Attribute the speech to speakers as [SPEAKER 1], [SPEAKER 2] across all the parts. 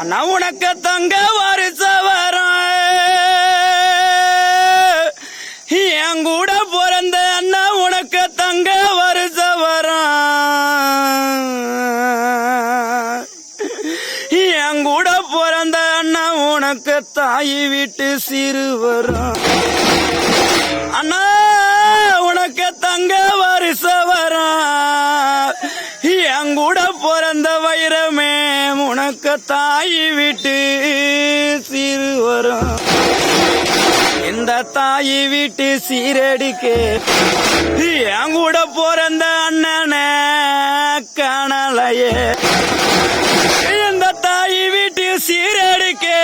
[SPEAKER 1] அண்ணா உனக்கு தங்க வாரிச வரம் என் கூட பிறந்த அண்ணா உனக்கு தங்க வருஷ வரம் என் கூட பிறந்த அண்ணா உனக்கு தாய் வீட்டு சிறு கூட பிறந்த வைரமே உனக்கு தாய் வீட்டு சிறுவரும். இந்த தாய் வீட்டு சீரடிக்கு என் கூட பிறந்த அண்ணனை காணலையே. இந்த தாய் வீட்டு சீரடிக்கு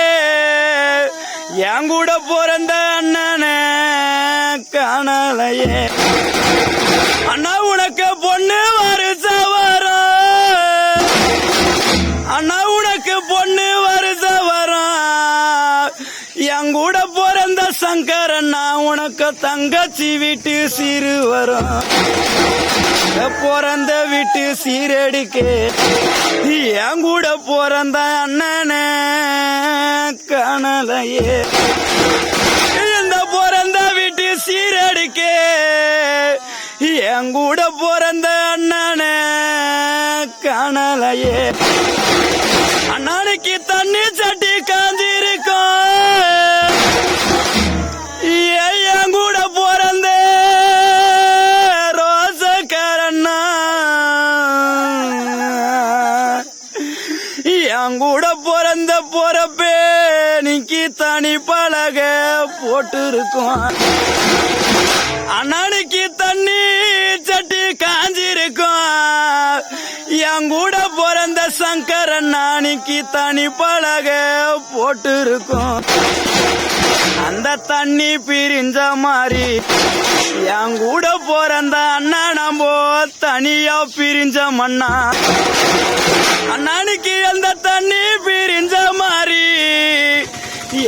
[SPEAKER 1] என் கூட பிறந்த அண்ணனை காணலையே. அண்ணா எங்கூட பிறந்த சங்கரண்ணா உனக்கு தங்கச்சி வீட்டு சீரு வரும். பிறந்த வீட்டு சீரடிக்கு என் கூட பிறந்த அண்ணனை காணலையே இந்த பிறந்த வீட்டு சீரடிக்கு என் கூட பிறந்த அண்ணனே காணலையே என் கூட பிறந்த பொறப்பே நீக்கி தனி பழக போட்டு இருக்கும் அண்ணனுக்கு தண்ணி சட்டி காஞ்சிருக்கும். என் கூட பிறந்த சங்கரன் நாளைக்கு தனி பழக போட்டு இருக்கும் அந்த தண்ணி பிரிஞ்ச மாதிரி. என் கூட பிறந்த அண்ணா நம்ம தனியா பிரிஞ்ச மண்ணா. அண்ணனுக்கு அந்த தண்ணி பிரிஞ்ச மாதிரி.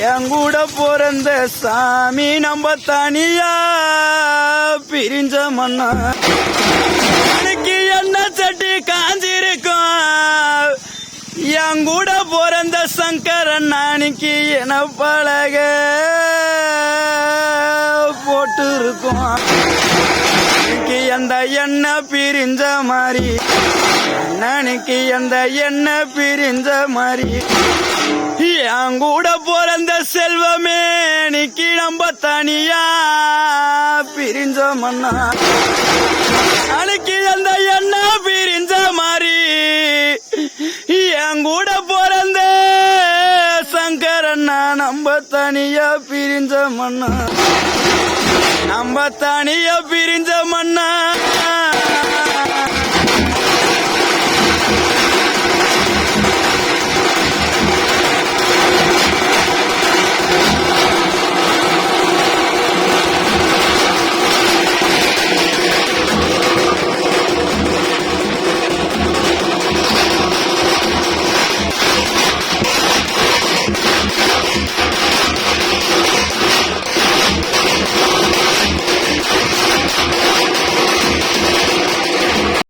[SPEAKER 1] என் கூட பிறந்த சாமி நம்ம தனியா பிரிஞ்ச மண்ணா. அன்னைக்கு என்ன சட்டி காஞ்சிருக்கும்? என் கூட பிறந்த சங்கரன் நாளைக்கு என பழக? போட்டு இருக்கும் அன்னைக்கு அந்த எண்ணெய் பிரிஞ்ச மாதிரி? அண்ணனுக்கு அந்த எண்ணெய் பிரிஞ்ச மாதிரி? என் கூட பிறந்த செல்வமே நிக்கி நம்ம தனியா பிரிஞ்ச மன்னா. அன்னைக்கு அந்த எண்ணெய் பிரிஞ்ச மாதிரி? நம்ம தனியா பிரிஞ்ச மண்ணா. நம்ம தனியா பிரிஞ்ச மண்ணா.